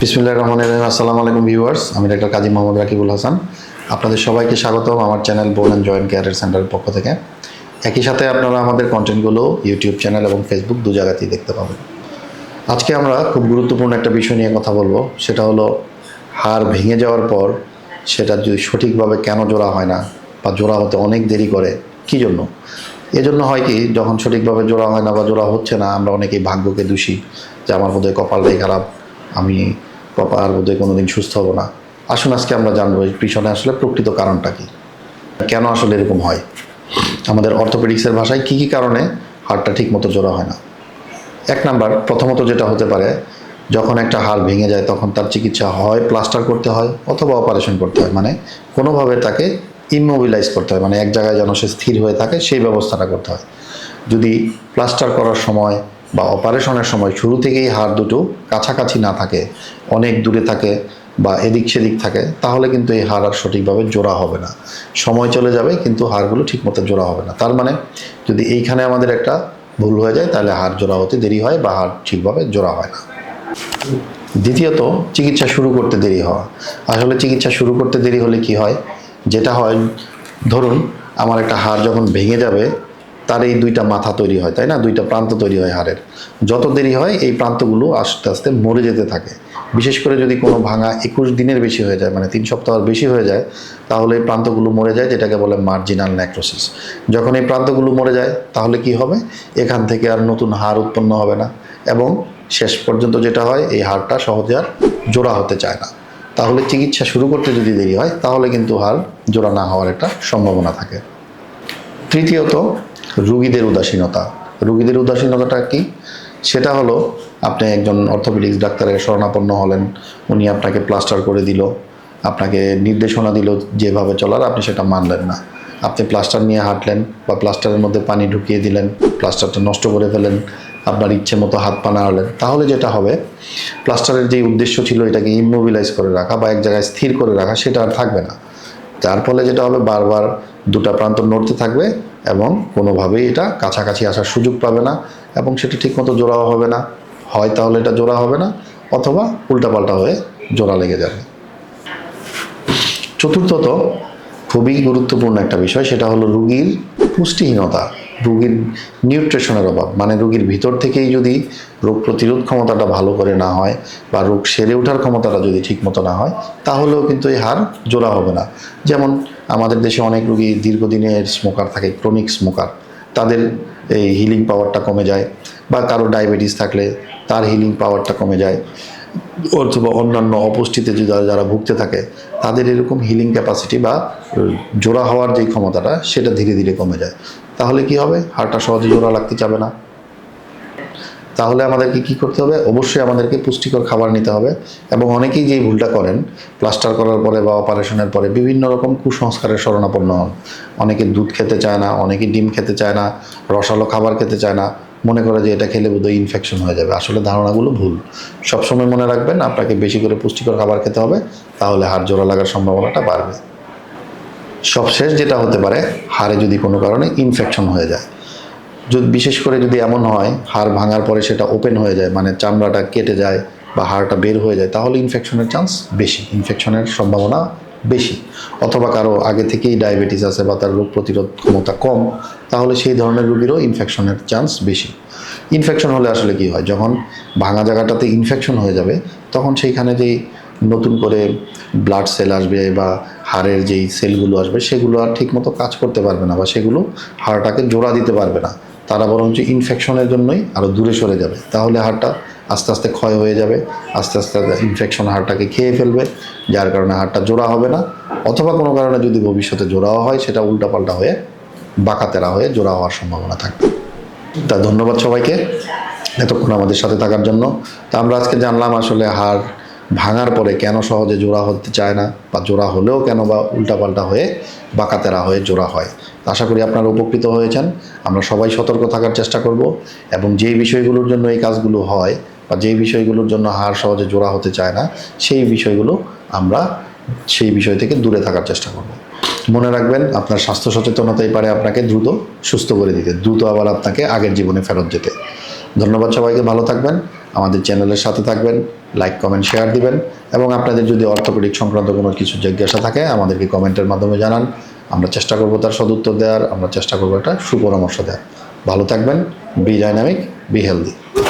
বিসমুল্লাহ রহমান রহিম। আসসালামু আলাইকুম ভিউয়ার্স, আমি ডাক্তার কাজী মোহাম্মদ রাকিবুল হাসান। আপনাদের সবাইকে স্বাগতম আমার চ্যানেল বোন অ্যান্ড জয়েন্ট কেয়ারের সেন্টারের পক্ষ থেকে। একই সাথে আপনারা আমাদের কন্টেন্টগুলো ইউটিউব চ্যানেল এবং ফেসবুক দু জায়গাতেই দেখতে পাবেন। আজকে আমরা খুব গুরুত্বপূর্ণ একটা বিষয় নিয়ে কথা বলব, সেটা হলো হাড় ভেঙে যাওয়ার পর সেটা যদি সঠিকভাবে কেন জোড়া হয় না বা জোড়া হতে অনেক দেরি করে, কী জন্য? এজন্য হয় কি, যখন সঠিকভাবে জোড়া হয় না বা জোড়া হচ্ছে না, আমরা অনেকেই ভাগ্যকে দোষী, যে আমার বোধহয় কপালটাই খারাপ, আমি কপাল বোধহয় কোনো দিন সুস্থ হব না। আসুন, আজকে আমরা জানব পিছনে আসলে প্রকৃত কারণটা কি। কেন আসলে এরকম হয়? আমাদের অর্থোপেডিক্সের ভাষায় কী কী কারণে হাড়টা ঠিক মতো জোড়া হয় না? এক নাম্বার, প্রথমত যেটা হতে পারে, যখন একটা হাড় ভেঙে যায়, তখন তার চিকিৎসা হয়, প্লাস্টার করতে হয়, অথবা অপারেশন করতে হয়। মানে কোনোভাবে তাকে ইমোবিলাইজ করতে হয়। মানে এক জায়গায় যেন সে স্থির হয়ে থাকে, সেই ব্যবস্থাটা করতে হয়। যদি প্লাস্টার করার সময় বা অপারেশনের সময় শুরু থেকেই হাড় দুটো কাছাকাছি না থাকে, অনেক দূরে থাকে বা এদিক সেদিক থাকে, তাহলে কিন্তু এই হাড় আর সঠিকভাবে জোড়া হবে না। সময় চলে যাবে, কিন্তু হাড়গুলো ঠিকমতো জোড়া হবে না। তার মানে যদি এইখানে আমাদের একটা ভুল হয়ে যায়, তাহলে হাড় জোড়া হতে দেরি হয় বা হাড় ঠিকভাবে জোড়া হয় না। দ্বিতীয়ত, চিকিৎসা শুরু করতে দেরি হওয়া। আসলে চিকিৎসা শুরু করতে দেরি হলে কি হয়? যেটা হয়, ধরুন, আমার একটা হাড় যখন ভেঙে যাবে তার এই দুইটা মাথা তৈরি হয়, তাই না? দুইটা প্রান্ত তৈরি হয় হাড়ের। যত দেরি হয়, এই প্রান্তগুলো আস্তে আস্তে মরে যেতে থাকে। বিশেষ করে যদি কোনো ভাঙা একুশ দিনের বেশি হয়ে যায় মানে তিন সপ্তাহের বেশি হয়ে যায়, তাহলে এই প্রান্তগুলো মরে যায়, যেটাকে বলে মার্জিনাল ন্যাক্রোসিস যখন এই প্রান্তগুলো মরে যায়, তাহলে কি হবে? এখান থেকে আর নতুন হাড় উৎপন্ন হবে না এবং শেষ পর্যন্ত যেটা হয়, এই হাড়টা সহজে আর জোড়া হতে চায় না। তাহলে চিকিৎসা শুরু করতে যদি দেরি হয়, তাহলে কিন্তু হাড় জোড়া না হওয়ার একটা সম্ভাবনা থাকে। তৃতীয়ত রুগীদের উদাসীনতা। রুগীদের উদাসীনতাটা কি? সেটা হলো আপনি একজন অর্থোপেডিক্স ডাক্তারের শরণাপন্ন হলেন, উনি আপনাকে প্লাস্টার করে দিল, আপনাকে নির্দেশনা দিল যেভাবে চলার, আপনি সেটা মানলেন না। আপনি প্লাস্টার নিয়ে হাঁটলেন বা প্লাস্টারের মধ্যে পানি ঢুকিয়ে দিলেন প্লাস্টারটা নষ্ট করে ফেলেন আপনার ইচ্ছে মতো হাত পা নাড়ালেন, তাহলে যেটা হবে প্লাস্টারের যে উদ্দেশ্য ছিল এটাকে ইমোবিলাইজ করে রাখা বা এক জায়গায় স্থির করে রাখা, সেটা আর থাকবে না। যার ফলে যেটা হবে, বারবার দুটা প্রান্ত নড়তে থাকবে এবং কোনোভাবেই এটা কাছাকাছি আসার সুযোগ পাবে না এবং সেটা ঠিকমতো জোড়াও হবে না। হয় তাহলে এটা জোড়া হবে না অথবা উল্টাপাল্টা হয়ে জোড়া লেগে যাবে। চতুর্থত খুবই গুরুত্বপূর্ণ একটা বিষয়, সেটা হলো রুগীর পুষ্টিহীনতা, রুগীর নিউট্রিশনের অভাব। মানে রুগীর ভিতর থেকেই যদি রোগ প্রতিরোধ ক্ষমতাটা ভালো করে না হয় বা রোগ সেরে ওঠার ক্ষমতাটা যদি ঠিকমতো না হয়, তাহলেও কিন্তু এই হার জোড়া হবে না। যেমন আমাদের দেশে অনেক রুগী দীর্ঘদিনের স্মোকার থাকে ক্রনিক স্মোকার তাদের এই হিলিং পাওয়ারটা কমে যায় বা কারও ডায়াবেটিস থাকলে তার হিলিং পাওয়ারটা কমে যায়। অথবা অন্যান্য অপুষ্টিতে যারা যারা ভুগতে থাকে, তাদের এরকম হিলিং ক্যাপাসিটি বা জোড়া হওয়ার যে ক্ষমতাটা, সেটা ধীরে ধীরে কমে যায়। তাহলে কি হবে? হাড়টা সহজে জোড়া লাগতে চাবে না। তাহলে আমাদেরকে কি করতে হবে? অবশ্যই আমাদেরকে পুষ্টিকর খাবার নিতে হবে এবং অনেকেই যেই ভুলটা করেন প্লাস্টার করার পরে বা অপারেশনের পরে বিভিন্ন রকম কুসংস্কারের শরণাপন্ন হন। অনেকে দুধ খেতে চায় না, অনেকে ডিম খেতে চায় না, রসালো খাবার খেতে চায় না। মনে করে যে এটা খেলে বোধহয় ইনফেকশন হয়ে যাবে। আসলে ধারণাগুলো ভুল। সবসময় মনে রাখবেন, আপনাকে বেশি করে পুষ্টিকর খাবার খেতে হবে, তাহলে হাড় জোড়া লাগার সম্ভাবনাটা বাড়বে। সবশেষ যেটা হতে পারে, হাড়ে যদি কোনো কারণে ইনফেকশন হয়ে যায় যদি বিশেষ করে যদি এমন হয়, হাড় ভাঙার পরে সেটা ওপেন হয়ে যায় মানে চামড়াটা কেটে যায় বা হাড়টা বের হয়ে যায়, তাহলে ইনফেকশনের চান্স বেশি ইনফেকশনের সম্ভাবনা বেশি। অথবা কারও আগে থেকেই ডায়াবেটিস আছে বা তার রোগ প্রতিরোধ ক্ষমতা কম, তাহলে সেই ধরনের রোগীরও ইনফেকশনের চান্স বেশি। ইনফেকশন হলে আসলে কি হয়, যখন ভাঙা জায়গাটাতে ইনফেকশন হয়ে যাবে, তখন সেইখানে যেই নতুন করে ব্লাড সেল আসবে বা হাড়ের যেই সেলগুলো আসবে, সেগুলো আর ঠিকমতো কাজ করতে পারবে না বা সেগুলো হাড়টাকে জোড়া দিতে পারবে না। তারা বরঞ্চ ইনফেকশনের জন্যই আরও দূরে সরে যাবে। তাহলে হাড়টা আস্তে আস্তে ক্ষয় হয়ে যাবে, আস্তে আস্তে ইনফেকশন হাড়টাকে খেয়ে ফেলবে, যার কারণে হাড়টা জোড়া হবে না, অথবা কোনো কারণে যদি ভবিষ্যতে জোড়াও হয়, সেটা উল্টাপাল্টা হয়ে বাঁকাতেরা হয়ে জোড়া হওয়ার সম্ভাবনা থাকবে। তা ধন্যবাদ সবাইকে এতক্ষণ আমাদের সাথে থাকার জন্য। তা আমরা আজকে জানলাম আসলে হাড় ভাঙার পরে কেন সহজে জোড়া হতে চায় না? বা জোড়া হলেও কেন বা উল্টাপাল্টা হয়ে বাঁকাতেরা হয়ে জোড়া হয়? আশা করি আপনারা উপকৃত হয়েছেন। আমরা সবাই সতর্ক থাকার চেষ্টা করব এবং যেই বিষয়গুলোর জন্য এই কাজগুলো হয় বা যেই বিষয়গুলোর জন্য হাড় সহজে জোড়া হতে চায় না, সেই বিষয়গুলো আমরা সেই বিষয় থেকে দূরে থাকার চেষ্টা করব। মনে রাখবেন, আপনার স্বাস্থ্য সচেতনতাই পারে আপনাকে দ্রুত সুস্থ করে দিতে, দ্রুত আবার আপনাকে আগের জীবনে ফেরত যেতে। ধন্যবাদ সবাইকে, ভালো থাকবেন। আমাদের চ্যানেলের সাথে থাকবেন। লাইক কমেন্ট শেয়ার দিবেন। এবং আপনাদের যদি অর্থোপেডিক সংক্রান্ত কোনো কিছু জিজ্ঞাসা থাকে, আমাদেরকে কমেন্টের মাধ্যমে জানান। আমরা চেষ্টা করব তার সদুত্তর দেওয়ার, আমরা চেষ্টা করব একটা সুপরামর্শ দেওয়ার। ভালো থাকবেন বি ডাইনামিক বি হেলদি